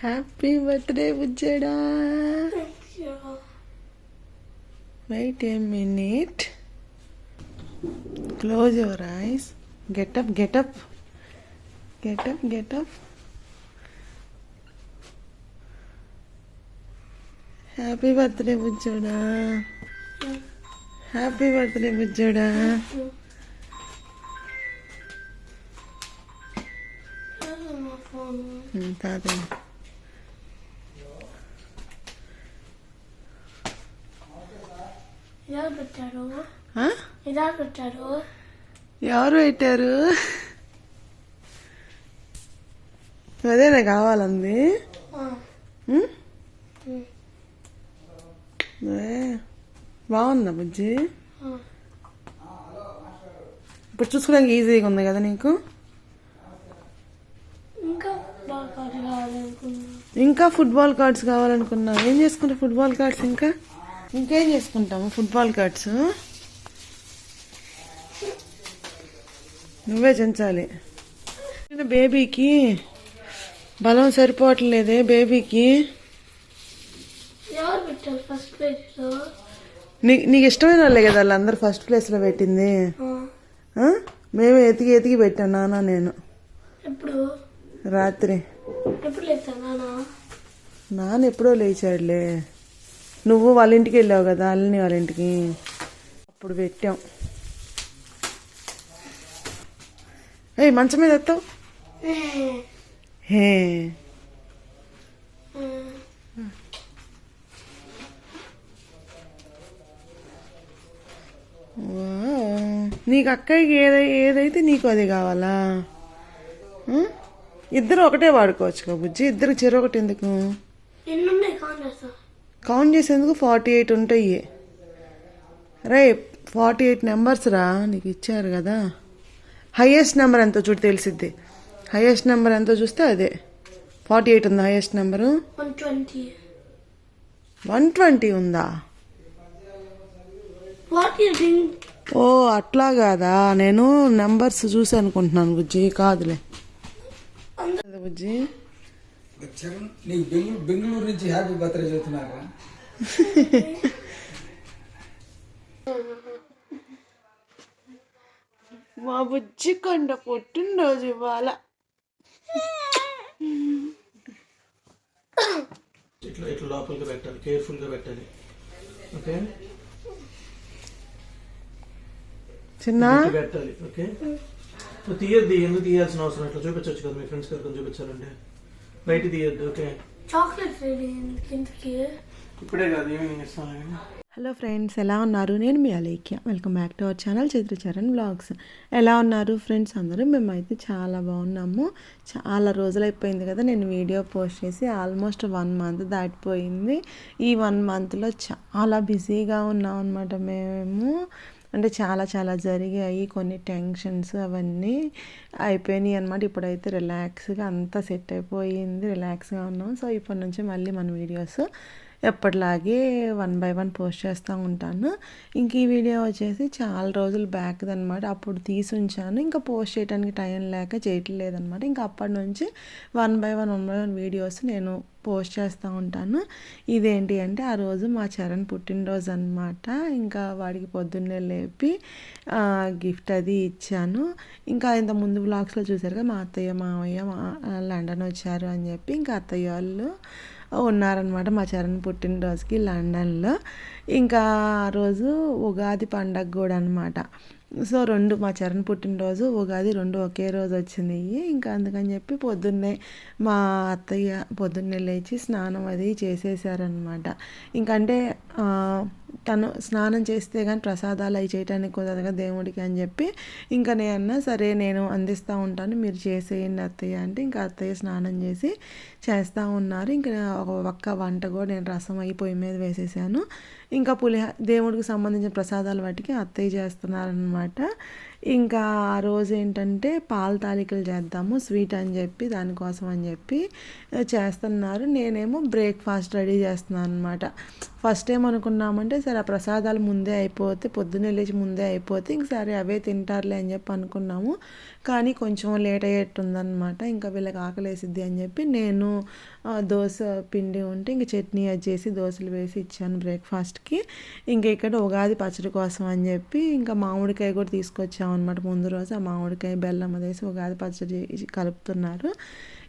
Happy birthday బుజ్జడా wait a minute close your eyes get up get up get up get up happy birthday బుజ్జోడా happy birthday బుజ్జోడా తాత ఎలా పెట్టారు? ఎలా పెట్టారు? ఎవరు పెట్టారు? అదేనా కావాలంది? బాగుందా బుజ్జి? ఇప్పుడు చూసుకోవడానికి ఈజీగా ఉంది కదా నీకు? ఇంకా ఫుట్బాల్ కార్డ్స్ కావాలనుకున్నావు. ఏం చేసుకుంటావు ఫుట్బాల్ కార్డ్స్ ఇంకా? ఇంకేం చేసుకుంటాము? Football cards. నువ్వే చెంచాలి బేబీకి బలం సరిపోవట్లేదే బేబీకి. నీకు ఇష్టమైన వాళ్ళే కదా వాళ్ళందరూ ఫస్ట్ ప్లేస్లో పెట్టింది? మేమే ఎతికి ఎతికి పెట్టాం నాన్న నేను. రాత్రి. నాన్న ఎప్పుడో లేచాడులే. నువ్వు వాళ్ళ ఇంటికి వెళ్ళావు కదా అల్లిని వాళ్ళ ఇంటికి. అప్పుడు పెట్టాం. ఏ మంచం మీద ఎత్తావు? హే. నీకు అక్కడికి ఏదై ఏదైతే నీకు అది కావాలా? ఇద్దరు ఒకటే వాడుకోవచ్చు బుజ్జి. ఇద్దరు చెరొకటి ఎందుకు? కౌంట్ చేసేందుకు ఫార్టీ ఎయిట్ ఉంటాయి. రే ఫార్టీ ఎయిట్ నెంబర్స్ రా నీకు ఇచ్చారు కదా. హైయెస్ట్ నెంబర్ ఎంతో చూడు తెలిసిద్ది. హైయెస్ట్ నెంబర్ ఎంతో చూస్తే అదే. ఫార్టీ ఎయిట్ ఉందా హైయెస్ట్ నెంబరు వన్ ట్వంటీ ఉందా? ఓ అట్లా కాదా? నేను నెంబర్స్ చూసి అనుకుంటున్నాను బుజ్జి కాదులే. బుజ్జి. చరణ్ నీకు బెంగళూరు బెంగళూరు నుంచి హ్యాపీ బర్త్డే చెబుతున్నారా? మా బుజ్జి కొండ పుట్టినరోజు ఇవాళ. ఇట్లా ఇట్లా లోపలికి పెట్టాలి కేర్ఫుల్గా పెట్టాలి. ఓకే? చిన్న? పెట్టాలి ఓకే? తీయద్దు ఎందుకు తీయాల్సిన అవసరం? ఇట్లా చూపించవచ్చు కదా మీ ఫ్రెండ్స్ గారికి చూపించాలంటే. బయట తీయద్దు ఓకే. చాక్లెట్ రెడీ ఇప్పుడే కాదు ఈవినింగ్ ఇస్తాను హలో ఫ్రెండ్స్ ఎలా ఉన్నారు? నేను మీ Alekhya. Welcome back to our channel Charan blogs ఎలా ఉన్నారు ఫ్రెండ్స్ అందరూ? మేమైతే చాలా బాగున్నాము. చాలా రోజులు అయిపోయింది కదా నేను వీడియో పోస్ట్ చేసి ఆల్మోస్ట్ వన్ మంత్ దాటిపోయింది. ఈ వన్ మంత్లో చాలా బిజీగా ఉన్నాం అనమాట మేము. అంటే చాలా చాలా జరిగాయి కొన్ని టెన్షన్స్ అవన్నీ అయిపోయినాయి అనమాట ఇప్పుడైతే రిలాక్స్గా అంతా సెట్ అయిపోయింది రిలాక్స్గా ఉన్నాం. సో ఇప్పటి నుంచి మళ్ళీ మన వీడియోస్ ఎప్పటిలాగే వన్ బై వన్ పోస్ట్ చేస్తూ ఉంటాను. ఇంక ఈ వీడియో వచ్చేసి చాలా రోజులు బ్యాక్ అనమాట అప్పుడు తీసి ఉంచాను. ఇంకా పోస్ట్ చేయడానికి టైం లేక చేయట్లేదన్నమాట ఇంకా అప్పటి నుంచి one by one one by one videos నేను పోస్ట్ చేస్తూ ఉంటాను. ఇదేంటి అంటే ఆ రోజు మా చరణ్ పుట్టినరోజు అనమాట ఇంకా వాడికి పొద్దున్నే లేపి గిఫ్ట్ అది ఇచ్చాను. ఇంకా ఇంత ముందు బ్లాగ్స్లో చూసారు మా అత్తయ్య మామయ్య మా లండన్ వచ్చారు అని చెప్పి ఇంకా అత్తయ్య వాళ్ళు ఉన్నారనమాట మా చరణ్ పుట్టినరోజుకి లండన్లో. ఇంకా ఆ రోజు ఉగాది పండగ కూడా అనమాట సో రెండు మా చరణ్ పుట్టినరోజు ఉగాది రెండు ఒకే రోజు వచ్చింది ఇంకా అందుకని చెప్పి పొద్దున్నే మా అత్తయ్య పొద్దున్నే లేచి స్నానం అది చేసేసారనమాట ఇంకంటే తను స్నానం చేస్తే కానీ ప్రసాదాలు అవి చేయడానికి కుదరదు దేవుడికి అని చెప్పి. ఇంకా నేను అన్నా సరే నేను అందిస్తూ ఉంటాను మీరు చేసేయండి అత్తయ్య అంటే ఇంకా అత్తయ్య స్నానం చేసి చేస్తూ ఉన్నారు. ఇంకా ఒక ఒక్క వంట కూడా నేను రసం అయి పొయ్యి మీద వేసేసాను. ఇంకా పులిహ దేవుడికి సంబంధించిన ప్రసాదాలు వాటికి అత్తయ్య చేస్తున్నారనమాట ఇంకా ఆ రోజు ఏంటంటే పాల తాలికలు చేద్దాము స్వీట్ అని చెప్పి దానికోసం అని చెప్పి చేస్తున్నారు. నేనేమో బ్రేక్ఫాస్ట్ రెడీ చేస్తున్నాను అనమాట ఫస్ట్ ఏం అనుకున్నామంటే సరే ఆ ప్రసాదాలు ముందే అయిపోతే పొద్దున్నే లేచి ముందే అయిపోతే ఇంక సరే అవే తింటారులే అని చెప్పి అనుకున్నాము. కానీ కొంచెం లేట్ అయ్యేట్టుందనమాట ఇంకా వీళ్ళకి ఆకలేసిద్ది అని చెప్పి నేను దోశ పిండి ఉంటే ఇంక చట్నీ అది చేసి దోశలు వేసి ఇచ్చాను బ్రేక్ఫాస్ట్కి. ఇంక ఇక్కడ ఉగాది పచ్చడి కోసం అని చెప్పి ఇంకా మామిడికాయ కూడా తీసుకొచ్చామన్నమాట. ముందు రోజు ఆ మామిడికాయ బెల్లం అదేసి ఉగాది పచ్చడి కలుపుతున్నారు.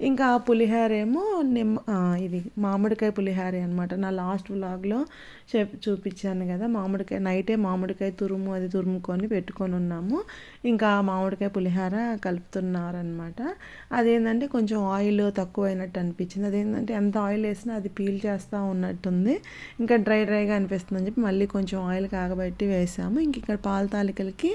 ఇంకా ఆ పులిహోర ఏమో నిమ్మ ఇది మామిడికాయ పులిహోర అనమాట నా లాస్ట్ వ్లాగ్లో చెప్ చూపించాను కదా మామిడికాయ నైటే మామిడికాయ తురుము అది తురుముకొని పెట్టుకొని ఉన్నాము. ఇంకా ఆ మామిడికాయ పులిహోర కలుపుతున్నారనమాట అదేంటంటే కొంచెం ఆయిల్ తక్కువైనట్టు అనిపించింది. అదేంటంటే ఎంత ఆయిల్ వేసినా అది పీల్ చేస్తూ ఉన్నట్టుంది. ఇంకా డ్రై డ్రైగా అనిపిస్తుంది అని చెప్పి మళ్ళీ కొంచెం ఆయిల్ కాగబెట్టి వేసాము. ఇంక ఇక్కడ పాల తాలికలకి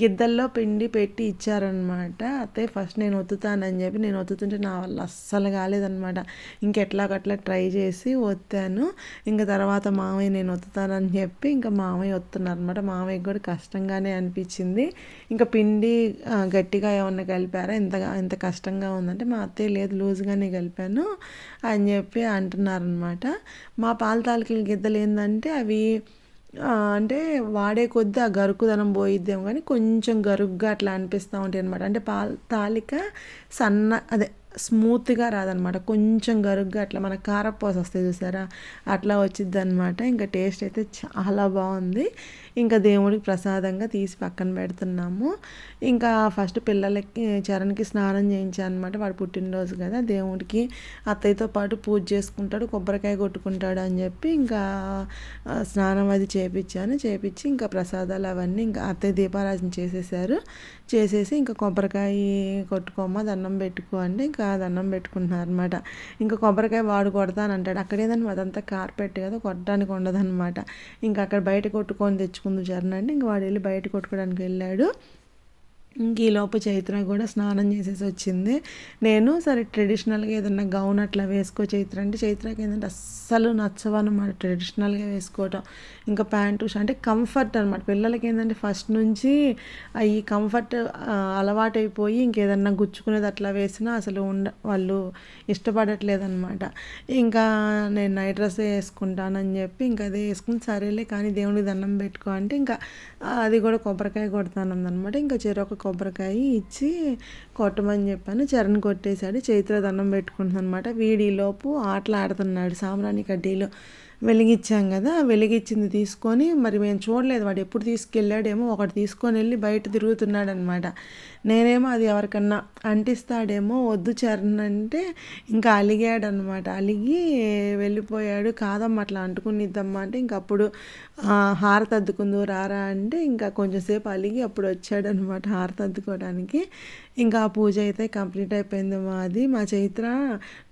గిద్దల్లో పిండి పెట్టి ఇచ్చారనమాట అత్తయ్య ఫస్ట్ నేను ఒత్తుతానని చెప్పి నేను ఒత్తుతుంటే నా వల్ల అస్సలు కాలేదనమాట ఇంకెట్లాగట్లా ట్రై చేసి ఒత్తాను. ఇంకా తర్వాత మామయ్య నేను ఒత్తుతానని చెప్పి ఇంకా మామయ్య ఒత్తున్నారనమాట మామయ్యకి కూడా కష్టంగానే అనిపించింది. ఇంకా పిండి గట్టిగా ఏమన్నా కలిపారా? ఇంతగా ఇంత కష్టంగా ఉందంటే మా అత్తయ్య లేదు లూజ్గానే కలిపాను అని చెప్పి అంటున్నారనమాట మా పాల తాలికల గిద్దలు ఏంటంటే అవి అంటే వాడే కొద్దీ ఆ గరుకుదనం పోయిద్దేమో కానీ కొంచెం గరుగ్గా అట్లా అనిపిస్తూ ఉంటాయి అనమాట అంటే పాల తాలిక సన్న అదే స్మూత్గా రాదనమాట. కొంచెం గరుగ్గా అట్లా మన కారపోస వస్తాయి చూసారా? అట్లా వచ్చింది అనమాట ఇంకా టేస్ట్ అయితే చాలా బాగుంది. ఇంకా దేవుడికి ప్రసాదంగా తీసి పక్కన పెడుతున్నాము. ఇంకా ఫస్ట్ పిల్లలకి చరణ్కి స్నానం చేయించాను అనమాట వాడు పుట్టినరోజు కదా దేవుడికి అత్తయ్యతో పాటు పూజ చేసుకుంటాడు కొబ్బరికాయ కొట్టుకుంటాడు అని చెప్పి ఇంకా స్నానం అది చేపించాను చేపించి ఇంకా ప్రసాదాలు అవన్నీ ఇంకా అత్తయ్య దీపారాజన చేసేసారు. చేసేసి ఇంకా కొబ్బరికాయ కొట్టుకోమ్మ దండం పెట్టుకో అంటే ఇంకా దండం పెట్టుకుంటున్నారు అనమాట ఇంకా కొబ్బరికాయ వాడు కొడతాను కొడతానంటాడు అక్కడేదని అదంతా కార్పెట్ కదా కొట్టడానికి ఉండదన్నమాట. ఇంకా అక్కడ బయట కొట్టుకొని తెచ్చుకుంది చరణ్ అంటే ఇంకా వాడు వెళ్ళి బయట కొట్టుకోవడానికి వెళ్ళాడు. ఈలోపు చైత్ర కూడా స్నానం చేసేసి వచ్చింది. నేను సరే ట్రెడిషనల్గా ఏదన్నా గౌన్ అట్లా వేసుకో చైత్ర అంటే చైత్రకి ఏంటంటే అస్సలు నచ్చవన్నమాట ట్రెడిషనల్గా వేసుకోవటం. ఇంకా ప్యాంటు అంటే కంఫర్ట్ అనమాట పిల్లలకి ఏంటంటే ఫస్ట్ నుంచి ఈ కంఫర్ట్ అలవాటైపోయి ఇంకేదన్నా గుచ్చుకునేది అట్లా వేసినా అసలు ఉండ వాళ్ళు ఇష్టపడట్లేదు అనమాట ఇంకా నేను నైట్ డ్రెస్ వేసుకుంటానని చెప్పి ఇంకా అదే వేసుకుని సరేలే కానీ దేవుడికి దండం పెట్టుకో అంటే ఇంకా అది కూడా కొబ్బరికాయ కొడతానందనమాట ఇంకా చెరొక కొబ్బరికాయ ఇచ్చి కొట్టమని చెప్పాను. చరణ్ కొట్టేశాడు. చైత్ర దండం పెట్టుకుంటుంది అనమాట వీడిలోపు ఆటలు ఆడుతున్నాడు సామ్రాణి కడ్డీలో. వెలిగించాం కదా వెలిగించింది తీసుకొని మరి మేము చూడలేదు వాడు ఎప్పుడు తీసుకెళ్ళాడేమో ఒకటి తీసుకొని వెళ్ళి బయట తిరుగుతున్నాడు అనమాట నేనేమో అది ఎవరికన్నా అంటిస్తాడేమో వద్దు చరణ్ అంటే ఇంకా అలిగాడు అనమాట అలిగి వెళ్ళిపోయాడు కాదమ్మా అట్లా అంటుకునిద్దమ్మా అంటే ఇంక అప్పుడు ఆ, హారతి రారా అంటే ఇంకా కొంచెంసేపు అలిగి అప్పుడు వచ్చాడనమాట హారతి అద్దుకోవడానికి ఇంకా ఆ పూజ అయితే కంప్లీట్ అయిపోయింది మాది మా చైత్ర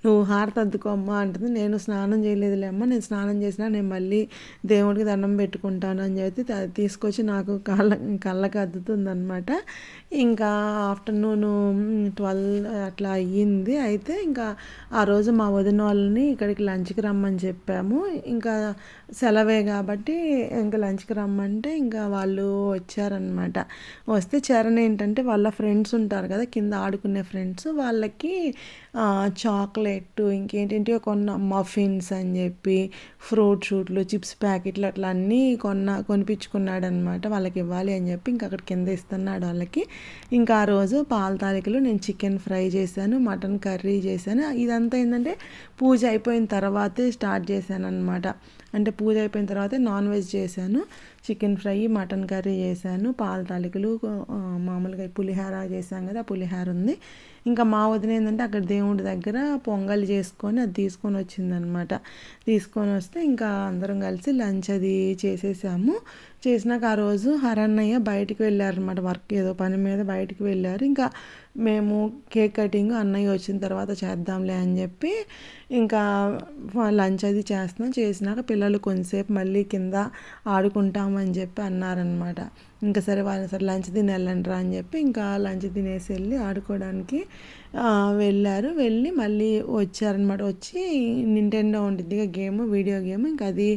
నువ్వు హారతి అద్దుకోమ్మా అంటుంది. నేను స్నానం చేయలేదులే అమ్మ నేను స్నానం చేసినా నేను మళ్ళీ దేవుడికి దండం పెట్టుకుంటాను అని చెప్పి తీసుకొచ్చి నాకు కళ్ళ కళ్ళకి అద్దుతుందనమాట ఇంకా ఆఫ్టర్నూన్ ట్వెల్వ్ అట్లా అయ్యింది. అయితే ఇంకా ఆ రోజు మా వదిన వాళ్ళని ఇక్కడికి లంచ్కి రమ్మని చెప్పాము. ఇంకా సెలవే కాబట్టి ఇంకా లంచ్కి రమ్మంటే ఇంకా వాళ్ళు వచ్చారనమాట వస్తే చరణ్ ఏంటంటే వాళ్ళ ఫ్రెండ్స్ ఉంటారు కదా కింద ఆడుకునే ఫ్రెండ్స్ వాళ్ళకి చాక్లెట్ ఇంకేంటి కొన్న మఫిన్స్ అని చెప్పి ఫ్రూట్ షూట్లు చిప్స్ ప్యాకెట్లు అట్లా అన్నీ కొన్న కొనిపించుకున్నాడు అనమాట వాళ్ళకి ఇవ్వాలి అని చెప్పి ఇంకా అక్కడ కింద ఇస్తున్నాడు వాళ్ళకి. ఇంకా ఆ రోజు పాల తాలికలు నేను చికెన్ ఫ్రై చేశాను మటన్ కర్రీ చేశాను. ఇదంతా ఏంటంటే పూజ అయిపోయిన తర్వాతే స్టార్ట్ చేశాను అనమాట అంటే పూజ అయిపోయిన తర్వాతే నాన్ వెజ్ చేశాను. చికెన్ ఫ్రై మటన్ కర్రీ చేశాను. పాల తాలికలు మామూలుగా పులిహార చేశాం కదా పులిహార ఉంది. ఇంకా మా వదిన ఏంటంటే అక్కడ దేవుడి దగ్గర పొంగల్ చేసుకొని అది తీసుకొని వచ్చిందనమాట. తీసుకొని వస్తే ఇంకా అందరం కలిసి లంచ్ అది చేసేసాము. చేసినాక ఆ రోజు హరన్నయ్య బయటికి వెళ్ళారనమాట వర్క్ ఏదో పని మీద బయటికి వెళ్ళారు. ఇంకా మేము కేక్ కటింగ్ అన్నయ్య వచ్చిన తర్వాత చేద్దాంలే అని చెప్పి ఇంకా లంచ్ అది చేస్తున్నాం. చేసినాక పిల్లలు కొంతసేపు మళ్ళీ కింద ఆడుకుంటామని చెప్పి అన్నారనమాట ఇంకా సరే వాళ్ళు సరే లంచ్ తిని వెళ్ళండిరా అని చెప్పి ఇంకా లంచ్ తినేసి వెళ్ళి ఆడుకోవడానికి వెళ్ళారు. వెళ్ళి మళ్ళీ వచ్చారనమాట వచ్చి నింటెండో ఉంటుంది ఇక గేమ్ వీడియో గేమ్. ఇంకా అది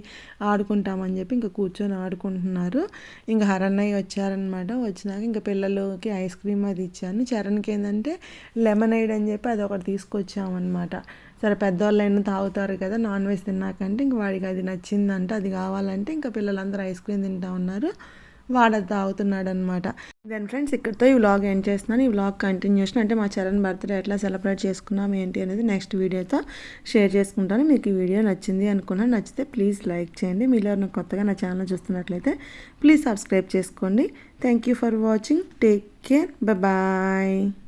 ఆడుకుంటామని చెప్పి ఇంకా కూర్చొని ఆడుకుంటున్నాం. ఉన్నారు ఇంకా హరన్నయ్య వచ్చారనమాట వచ్చినాక ఇంకా పిల్లలకి ఐస్ క్రీమ్ అది ఇచ్చాను. చరణ్కి ఏంటంటే లెమనైడ్ అని చెప్పి అది ఒకటి తీసుకొచ్చామన్నమాట. సరే పెద్దవాళ్ళు అయినా తాగుతారు కదా నాన్ వెజ్ తిన్నాకంటే ఇంక వాడికి అది నచ్చిందంట అది కావాలంటే ఇంకా పిల్లలందరూ ఐస్ క్రీమ్ తింటా ఉన్నారు. వాడు అది తాగుతున్నాడు అనమాట దెన్ ఫ్రెండ్స్ ఇక్కడితో ఈ వ్లాగ్ ఎండ్ చేస్తున్నాను. ఈ వ్లాగ్ కంటిన్యూషన్ అంటే మా చరణ్ బర్త్డే ఎట్లా సెలబ్రేట్ చేసుకున్నాం ఏంటి అనేది నెక్స్ట్ వీడియోతో షేర్ చేసుకుంటాను. మీకు ఈ వీడియో నచ్చింది అనుకున్నాను నచ్చితే ప్లీజ్ లైక్ చేయండి. మీలో నాకు కొత్తగా నా ఛానల్ చూస్తున్నట్లయితే ప్లీజ్ సబ్స్క్రైబ్ చేసుకోండి. Thank you for watching take care bye